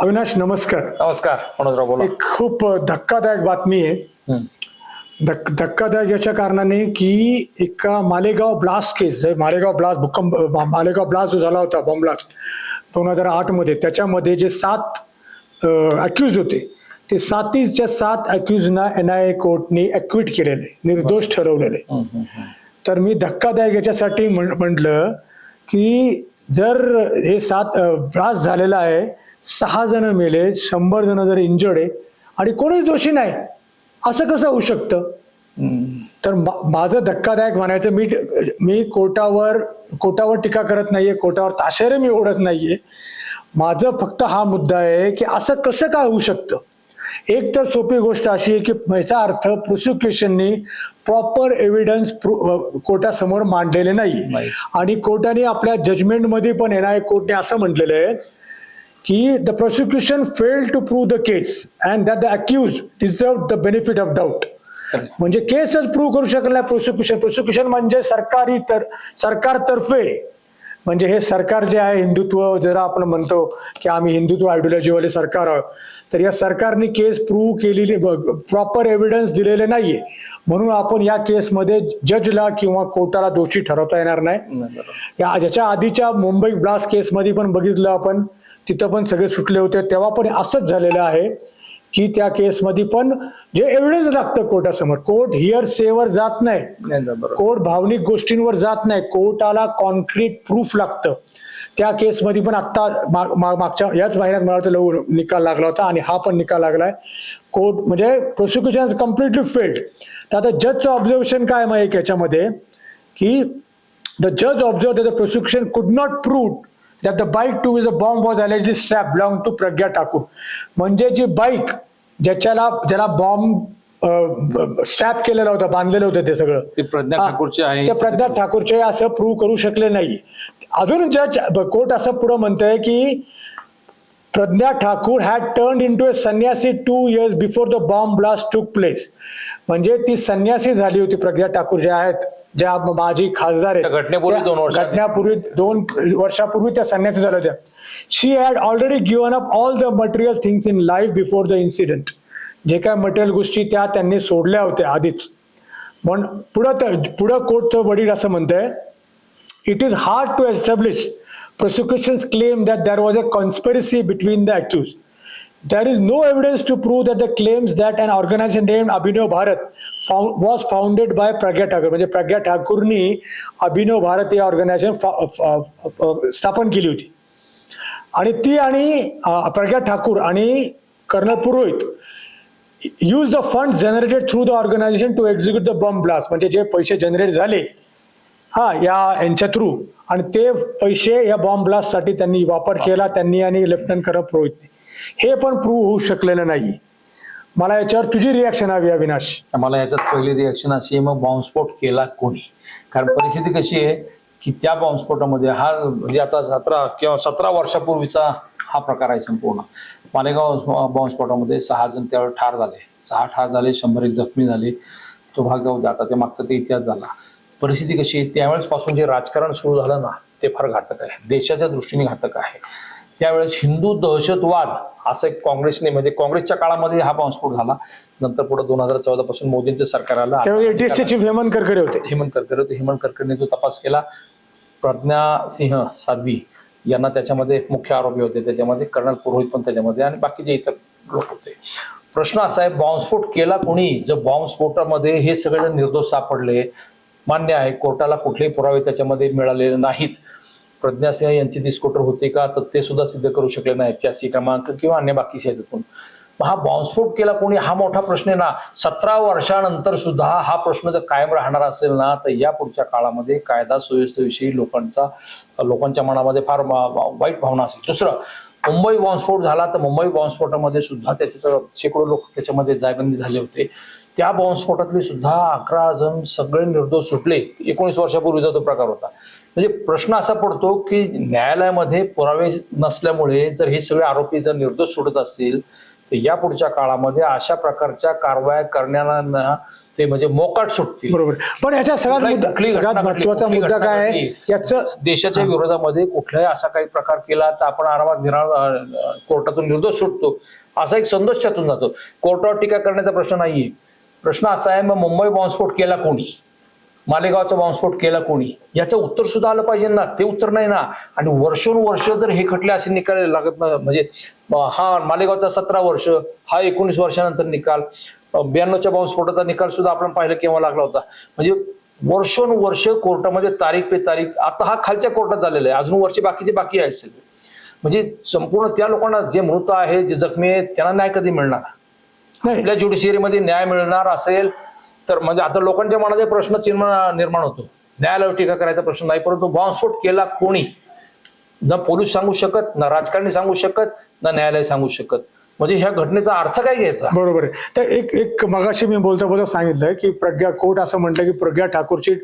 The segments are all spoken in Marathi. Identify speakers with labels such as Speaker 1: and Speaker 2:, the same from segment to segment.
Speaker 1: अविनाश नमस्कार.
Speaker 2: नमस्कार मनोजराव बोला.
Speaker 1: एक खूप धक्कादायक बातमी आहे. धक धक्कादायक याच्या कारणाने की एका मालेगाव ब्लास्ट केस जे मालेगाव ब्लास्ट भूकंप मा- मालेगाव ब्लास्ट जो झाला होता बॉम्ब ब्लास्ट दोन हजार आठमध्ये त्याच्यामध्ये जे सात अक्युज होते ते सातीच्या सात अक्युजना एन आय ए कोर्टने ॲक्विट केलेले निर्दोष ठरवलेले. तर मी धक्कादायक याच्यासाठी म्हटलं की जर हे सात ब्लास्ट झालेला आहे सहा जण मेले शंभर जण जर इंजर्ड आहे आणि कोणीच दोषी नाही असं कसं होऊ शकतं. तर मा- माझं धक्कादायक म्हणायचं मी मी कोर्टावर कोर्टावर टीका करत नाहीये कोर्टावर ताशेरे मी ओढत नाहीये माझं फक्त हा मुद्दा आहे की असं कसं काय होऊ शकतं एक तर सोपी गोष्ट अशी आहे की याचा अर्थ प्रोसिक्युशननी प्रॉपर एव्हिडन्स कोर्टासमोर मांडलेले नाही
Speaker 2: नाही.
Speaker 1: आणि कोर्टाने आपल्या जजमेंटमध्ये पण एन आय कोर्टने असं म्हटलेलं आहे की the prosecution fail to prove the case and that the accused deserve the benefit of doubt. म्हणजे केसच प्रूव्ह करू शकत नाही प्रोसिक्युशन प्रोसिक्युशन म्हणजे सरकारी तर सरकारतर्फे. म्हणजे हे सरकार जे आहे हिंदुत्व जरा आपण म्हणतो की आम्ही हिंदुत्व आयडिओलॉजीवाले सरकार आहोत. तर या सरकारने केस प्रूव्ह केलेली प्रॉपर एव्हिडन्स दिलेले नाहीये. म्हणून आपण या केसमध्ये जजला किंवा कोर्टाला दोषी ठरवता येणार नाही. या याच्या आधीच्या मुंबई ब्लास्ट केसमध्ये पण बघितलं आपण. तिथं पण सगळे सुटले होते. तेव्हा पण असंच झालेलं आहे की त्या केसमध्ये पण जे एव्हिडन्स लागतं कोर्टासमोर कोर्ट हिअर सेवर जात नाही. कोर्ट भावनिक गोष्टींवर जात नाही. कोर्टाला कॉन्क्रीट प्रूफ लागतं. त्या केसमध्ये पण आत्ता मागच्या याच महिन्यात मला वाटतं लव निकाल लागला होता आणि हा पण निकाल लागलाय. कोर्ट म्हणजे प्रोसिक्युशन कम्प्लिटली फेल्ड तर आता जजचं ऑब्झर्वेशन काय मग एक याच्यामध्ये की द जज observe the prosecution could not prove that the bike to which a bomb was allegedly strapped belong to Pragya Thakur म्हणजे जी बाईक ज्याच्याला ज्याला बॉम्ब स्ट्रॅप केलेलं होतं बांधलेलं होतं ते सगळं.
Speaker 2: ती प्रज्ञा ठाकूरची आहे.
Speaker 1: ते प्रज्ञा ठाकूरचे असं प्रूव्ह करू शकले नाही. अजून जज कोर्ट असं पुढं म्हणतंय की Pragya Thakur had turn into a sanyasi two years before the bomb blast took place म्हणजे ती संन्यासी झाली होती प्रज्ञा ठाकूर ज्या आहेत. ज्या माजी खासदार आहेत
Speaker 2: घटनेपूर्वी दोन.
Speaker 1: घटनापूर्वी दोन वर्षापूर्वी त्या संन्यासी झाल्या होत्या she had already given up all the material things in life before the incident जे काय मटेरियल गोष्टी त्या त्यांनी सोडल्या होत्या आधीच पण पुढं तर- पुढं कोर्टचं वडील असं म्हणतंय it is hard to establish prosecution's claim that there was a conspiracy between the accused. There is no evidence to prove that the claims that an organization named Abhinav Bharat found, was founded by Pragya Thakur. म्हणजे प्रज्ञा ठाकूरनी अभिनव भारत या ऑर्गनायझेशन uh, uh, uh, स्थापन केली होती. आणि ती आणि प्रज्ञा ठाकूर आणि colonel Purohit used the fund generated through the organisation to execute the bomb blast म्हणजे जे पैसे जनरेट झाले हा या यांच्या थ्रू आणि ते पैसे या बॉम्ब ब्लास्टसाठी त्यांनी वापर केला त्यांनी आणि लेफ्टनंट कर्नल पुरोहितने हे पण प्रूव्ह होऊ शकलेलं नाही. मला याच्यावर तुझी रिॲक्शन हवी अविनाश.
Speaker 2: मला याच्यात पहिली रिॲक्शन अशी आहे मग बॉम्बस्फोट केला कोणी? कारण परिस्थिती कशी आहे की त्या बॉम्बस्फोटामध्ये हा म्हणजे आता सतरा किंवा सतरा वर्षापूर्वीचा हा प्रकार आहे संपूर्ण. मालेगाव बॉम्बस्फोटामध्ये सहा जण त्यावेळी ठार झाले. सहा ठार झाले शंभर एक जखमी झाले. तो भाग जाऊ दे आता ते मागचा ते इतिहास झाला. परिस्थिती कशी आहे त्यावेळेस पासून जे राजकारण सुरू झालं ना ते फार घातक आहे. देशाच्या दृष्टीने घातक आहे. त्यावेळेस हिंदू दहशतवाद असं एक काँग्रेसने म्हणजे काँग्रेसच्या काळामध्ये हा बॉम्बस्फोट झाला. नंतर पुढे दोन हजार चौदा पासून मोदींचं सरकार आलं.
Speaker 1: चीफ हेमंत करकरे होते.
Speaker 2: हेमंत करकरे होते. हेमंत करकरेने जो तपास केला प्रज्ञा सिंह साध्वी यांना त्याच्यामध्ये मुख्य आरोपी होते. त्याच्यामध्ये कर्नल पुरोहित पण त्याच्यामध्ये आणि बाकीचे इतर लोक होते. प्रश्न असा आहे बॉम्बस्फोट केला कोणी? जर बॉम्बस्फोटामध्ये हे सगळे जण निर्दोष सापडले मान्य आहे कोर्टाला कुठलेही पुरावे त्याच्यामध्ये मिळालेले नाहीत. प्रज्ञा सिंह यांची स्कूटर होते का? तर ते सुद्धा सिद्ध करू शकले नाही चॅसी क्रमांक किंवा अन्य बाकीचे ह्याच्यातून मग हा बॉम्बस्फोट केला कोणी? हा मोठा प्रश्न आहे ना. सतरा वर्षानंतर सुद्धा हा प्रश्न जर कायम राहणार असेल ना तर या पुढच्या काळामध्ये कायदा सुव्यवस्थेविषयी लोकांचा लोकांच्या मनामध्ये फार वाईट भावना असेल. दुसरं मुंबई बॉम्बस्फोट झाला तर मुंबई बॉम्बस्फोटामध्ये सुद्धा त्याच्या शेकडो लोक त्याच्यामध्ये जायबंदी झाले होते. त्या बॉम्बस्फोटातले सुद्धा अकरा जण सगळे निर्दोष सुटले. एकोणीस वर्षापूर्वीचा तो प्रकार होता. म्हणजे प्रश्न असा पडतो की न्यायालयामध्ये पुरावे नसल्यामुळे जर हे सगळे आरोपी जर निर्दोष सुटत असतील तर या पुढच्या काळामध्ये अशा प्रकारच्या कारवाया करण्याला ते म्हणजे मोकाट सुटतील.
Speaker 1: बरोबर. पण याच्या सगळ्यात सगळ्यात
Speaker 2: महत्त्वाचा
Speaker 1: मुद्दा काय आहे. याचं
Speaker 2: देशाच्या विरोधामध्ये कुठलाही असा काही प्रकार केला तर आपण आरामात निरा अं, कोर्टातून निर्दोष सुटतो. असा एक संतोष त्यातून जातो. कोर्टावर टीका करण्याचा प्रश्न नाहीये. प्रश्न असा आहे मग मुंबई बॉम्बस्फोट केला कोणी? मालेगावचा बॉम्बस्फोट केला कोणी? याचं उत्तर सुद्धा आलं पाहिजे ना ते उत्तर नाही ना. आणि वर्षोनुवर्ष जर हे खटले असे निकाल लागत ना म्हणजे हा मालेगावचा सतरा वर्ष हा एकोणीस वर्षानंतर निकाल ब्याण्णवच्या बॉम्बस्फोटाचा निकाल सुद्धा आपण पाहिलं केव्हा लागला होता. म्हणजे वर्षोनुवर्ष कोर्टामध्ये तारीख पे तारीख आता हा खालच्या कोर्टात झालेला आहे अजून वर्ष बाकीचे बाकी आहेत म्हणजे संपूर्ण त्या लोकांना जे मृत आहे जे जखमी आहेत त्यांना न्याय कधी मिळणार? आपल्या ज्युडिशियरीमध्ये न्याय मिळणार असेल तर म्हणजे आता लोकांच्या मनात प्रश्न चिन्ह निर्माण होतो. न्यायालयावर टीका करायचा प्रश्न नाही परंतु बॉम्बस्फोट केला कोणी? न पोलीस सांगू शकत ना राजकारणी सांगू शकत ना न्यायालय सांगू शकत. म्हणजे ह्या घटनेचा अर्थ काय घ्यायचा?
Speaker 1: बरोबर आहे. तर एक एक मगाशी मी बोलता बोलता सांगितलं की प्रज्ञा कोर्ट असं म्हटलं की प्रज्ञा ठाकूरची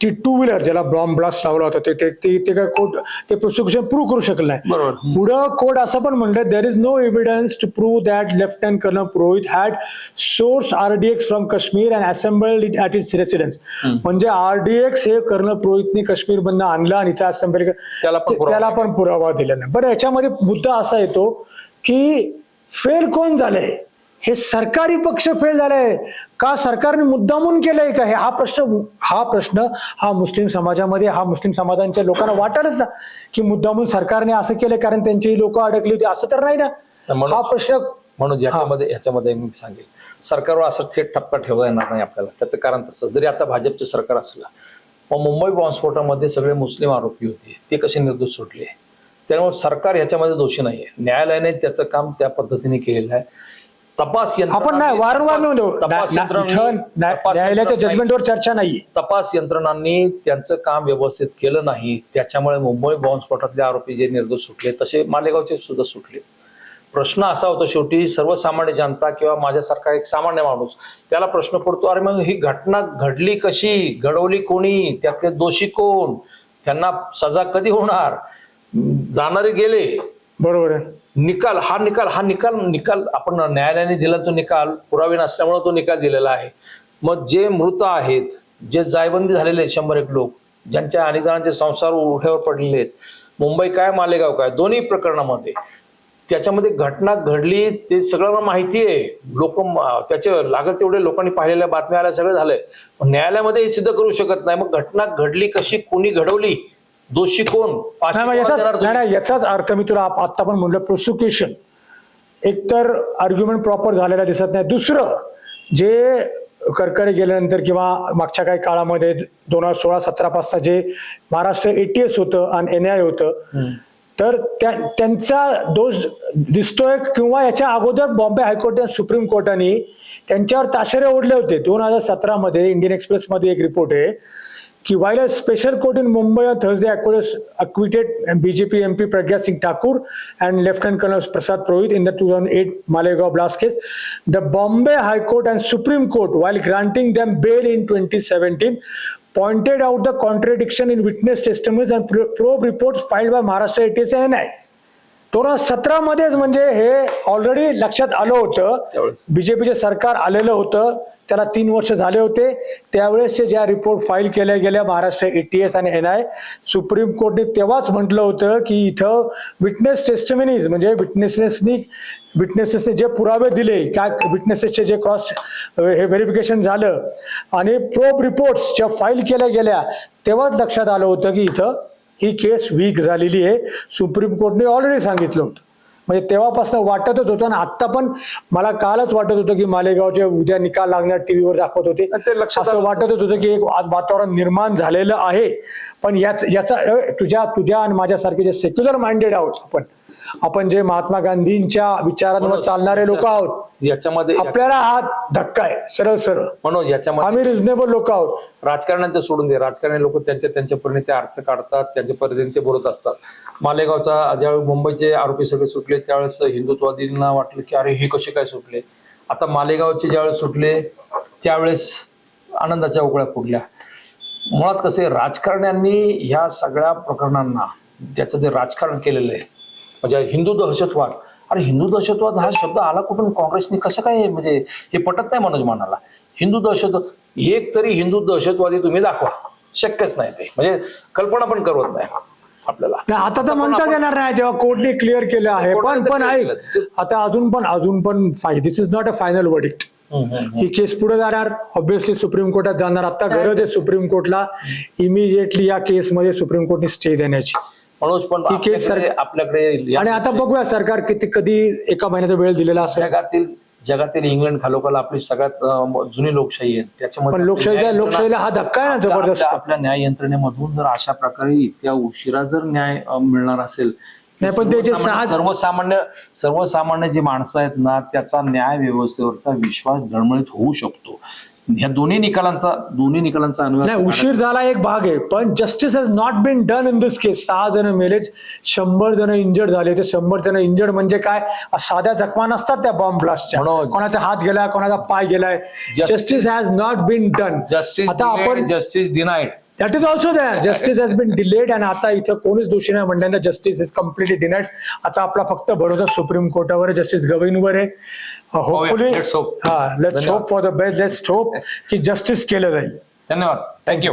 Speaker 1: ती टू व्हीलर ज्याला बॉम्ब ब्लास्ट लावला होता ते ते ते ते काय कोर्ट ते प्रोसिक्युशन प्रूव्ह करू शकलं नाही. पुढं कोर्ट असं पण म्हणलं there is no evidence to prove that lieutenant colonel Purohit had source RDX from Kashmir and assembled it at its residence म्हणजे आरडीएक्स हे कर्नल पुरोहितने काश्मीरमधनं आणलं आणि इथे असेंबल
Speaker 2: त्याला पण पुरावा
Speaker 1: त्याला पण पुरावा दिला नाही. बरं याच्यामध्ये मुद्दा असा येतो की फेल कोण झालंय? हे सरकारी पक्ष फेल झालाय. का सरकारने मुद्दामून केलंय का हे? हा प्रश्न हा प्रश्न हा मुस्लिम समाजामध्ये हा मुस्लिम समाजांच्या लोकांना वाटतच ना की मुद्दामून सरकारने असं केलं कारण त्यांची लोक अडकली होती. असं तर नाही ना.
Speaker 2: म्हणून-
Speaker 1: हा प्रश्न
Speaker 2: म्हणून याच्यामध्ये याच्यामध्ये मी सांगेल. सरकारवर असं थेट ठपका ठेवता येणार नाही आपल्याला. त्याचं कारण तसं जरी आता भाजपचं सरकार असलं मग मुंबई बॉम्बस्फोटामध्ये सगळे मुस्लिम आरोपी होते. ते कसे निर्दोष सुटले? त्यामुळे सरकार ह्याच्यामध्ये दोषी नाहीये. न्यायालयाने त्याचं काम त्या पद्धतीने केलेलं आहे. तपास
Speaker 1: आपण नाही वारंवार नाही न्यायालयाच्या जजमेंटवर चर्चा नाहीये
Speaker 2: तपास यंत्रणांनी त्यांचं काम व्यवस्थित केलं नाही त्याच्यामुळे मुंबई बॉम्बस्फोटातले आरोपी जे निर्दोष सुटले तसे मालेगावचे सुद्धा सुटले. प्रश्न असा होता शेवटी सर्वसामान्य जनता किंवा माझ्यासारखा एक सामान्य माणूस त्याला प्रश्न पडतो अरे मग ही घटना घडली कशी? घडवली कोणी? त्यातले दोषी कोण? त्यांना सजा कधी होणार? जाणारे गेले
Speaker 1: बरोबर आहे.
Speaker 2: निकाल हा निकाल हा निकाल निकाल आपण न्यायालयाने दिला तो निकाल पुरावे नसल्यामुळे तो निकाल दिलेला आहे. मग जे मृत आहेत जे जायबंदी झालेले आहेत शंभर एक लोक ज्यांच्या अनेक जणांचे संसार उठ्यावर पडलेले आहेत मुंबई काय मालेगाव काय दोन्ही प्रकरणामध्ये त्याच्यामध्ये घटना घडली ते सगळ्यांना माहिती आहे. लोक त्याचे लागत तेवढे लोकांनी पाहिलेल्या बातम्या आल्या सगळं झालंय. पण न्यायालयामध्ये हे सिद्ध करू शकत नाही. मग घटना घडली कशी कोणी घडवली दोषी कोण
Speaker 1: नाही, याचाच नाही याचाच अर्थ मी तुला आत्ता पण म्हणलं प्रोसिक्युशन एकतर आर्ग्युमेंट प्रॉपर झालेला दिसत नाही. दुसरं जे करकरे गेल्यानंतर किंवा मागच्या काही काळामध्ये दोन हजार सोळा सतरा पासनं जे महाराष्ट्र एटीएस होतं आणि एन आय होतं तर त्या त्यांचा दोष दिसतोय किंवा याच्या अगोदर बॉम्बे हायकोर्ट आणि सुप्रीम कोर्टाने त्यांच्यावर ताशेरे ओढले होते. दोन हजार सतरामध्ये इंडियन एक्सप्रेसमध्ये एक रिपोर्ट आहे. कि while a special court in Mumbai on Thursday acquitted, BJP MP Pragya Singh Thakur and Lieutenant Colonel Prasad Purohit in the 2008 Malegaon blast case, the Bombay High Court and Supreme Court, while granting them bail in 2017, pointed out the contradiction in witness testimonies and pro- probe reports filed by Maharashtra ATS. दोन हजार सतरा मध्येच म्हणजे हे ऑलरेडी लक्षात आलं होतं. बीजेपीचे सरकार आलेलं होतं. त्याला तीन वर्ष झाले होते. त्यावेळेसचे ज्या रिपोर्ट फाईल केल्या गेल्या महाराष्ट्र एटीएस आणि एन आय सुप्रीम कोर्टने तेव्हाच म्हटलं होतं की इथं विटनेस टेस्टमिनीज म्हणजे विटनेसेसनी विटनेसेसने जे पुरावे दिले काय विटनेसेसचे जे क्रॉस हे व्हेरिफिकेशन झालं आणि प्रोब रिपोर्ट्स ज्या फाईल केल्या गेल्या तेव्हाच लक्षात आलं होतं की इथं ही केस वीक झालेली आहे. सुप्रीम कोर्टने ऑलरेडी सांगितलं होतं. म्हणजे तेव्हापासून वाटतच होतं आणि आत्ता पण मला कालच वाटत होतं की मालेगावचे उद्या निकाल लागणार टीव्हीवर दाखवत होते. असं वाटतच होतं. की एक आज वातावरण निर्माण झालेलं आहे. पण याच याचा तुझ्या तुझ्या आणि माझ्यासारखे जे सेक्युलर माइंडेड आहोत आपण आपण जे महात्मा गांधींच्या विचारांवर चालणारे लोक आहोत
Speaker 2: याच्यामध्ये
Speaker 1: आपल्याला हा धक्का आहे सरळ सरळ.
Speaker 2: म्हणून याच्यामध्ये
Speaker 1: आम्ही रिझनेबल लोक आहोत.
Speaker 2: राजकारण्यांचं सोडून दे. राजकारणी लोक त्यांच्या त्यांच्या परीने ते अर्थ काढतात त्यांच्या पद्धतीने ते बोलत असतात. मालेगावचा ज्यावेळी मुंबईचे आरोपी सगळे सुटले त्यावेळेस हिंदुत्वादींना वाटलं की अरे हे कसे काय सुटले? आता मालेगावचे ज्यावेळेस सुटले त्यावेळेस आनंदाच्या उकळ्या फुटल्या. मुळात कसे राजकारण्यांनी ह्या सगळ्या प्रकरणांना त्याचं जे राजकारण केलेलं आहे म्हणजे हिंदू दहशतवाद. अरे हिंदू दहशतवाद हा शब्द आला कुठून? काँग्रेसने कसं काय म्हणजे हे पटत नाही मनोज मानाला. हिंदू दहशत एक तरी हिंदू दहशतवादी तुम्ही दाखवा. शक्यच नाही ते. म्हणजे कल्पना पण करवत नाही आपल्याला.
Speaker 1: आता तर
Speaker 2: पण
Speaker 1: म्हणता
Speaker 2: आपण-
Speaker 1: येणार नाही जेव्हा कोर्टने क्लिअर केलं आहे. पण पण ऐक
Speaker 2: केलं.
Speaker 1: आता अजून पण अजून पण this is not a final verdict
Speaker 2: hmm.
Speaker 1: He case पुढे जाणार. ऑब्विसली सुप्रीम कोर्टात जाणार. आता गरज आहे सुप्रीम कोर्टला इमिजिएटली या केसमध्ये सुप्रीम कोर्टने स्टे देण्याची.
Speaker 2: मनोज पण
Speaker 1: ही
Speaker 2: आपल्याकडे
Speaker 1: आणि आता बघूया सरकार किती कधी एका महिन्याचा वेळ दिलेला असेल.
Speaker 2: जगातील जगातील इंग्लंड खालोखाल आपली सगळ्यात अं, जुनी लोकशाही आहे. त्याच्यामध्ये
Speaker 1: पण
Speaker 2: आपली
Speaker 1: लोकशाहीच्या
Speaker 2: न्याय यंत्रणा-
Speaker 1: लोकशाहीला हा धक्का आहे ना
Speaker 2: आपल्या-
Speaker 1: जबरदस्त.
Speaker 2: आपल्या- आपल्या न्याय यंत्रणेमधून जर अशा प्रकारे इतक्या उशिरा जर न्याय अं, मिळणार असेल
Speaker 1: नाही, पण ते जे
Speaker 2: सर्वसामान्य-
Speaker 1: सहा-
Speaker 2: सर्वसामान्य सर्वसामान्य जे माणसं आहेत ना त्याचा न्याय व्यवस्थेवरचा विश्वास डळमळीत होऊ शकतो. ह्या दोन्ही निकालांचा दोन्ही निकालांचा अन्वय
Speaker 1: नाही उशीर झाला एक भाग आहे पण justice has not been done in this case सहा जण मेले शंभर जण इंजर्ड झाले. ते शंभर जण इंजर्ड म्हणजे काय? साध्या जखमा नसतात त्या बॉम्ब ब्लास्टच्या
Speaker 2: म्हणून-
Speaker 1: कोणाचा हात गेलाय कोणाचा पाय गेलाय.
Speaker 2: Justice-
Speaker 1: justice has not been done
Speaker 2: justice
Speaker 1: आता आपण
Speaker 2: justice denied
Speaker 1: that is also there justice has been delayed आणि आता इथं कोणीच दोषी नाही म्हणल्यानंतर जस्टिस इज कम्प्लिटली डिनाईड आता आपला फक्त भरोसा सुप्रीम कोर्टावर जस्टिस गवईंवर आहे. होपफुली. हा let's. Hope for the best let's hope की जस्टिस केलं जाईल.
Speaker 2: धन्यवाद. थँक्यू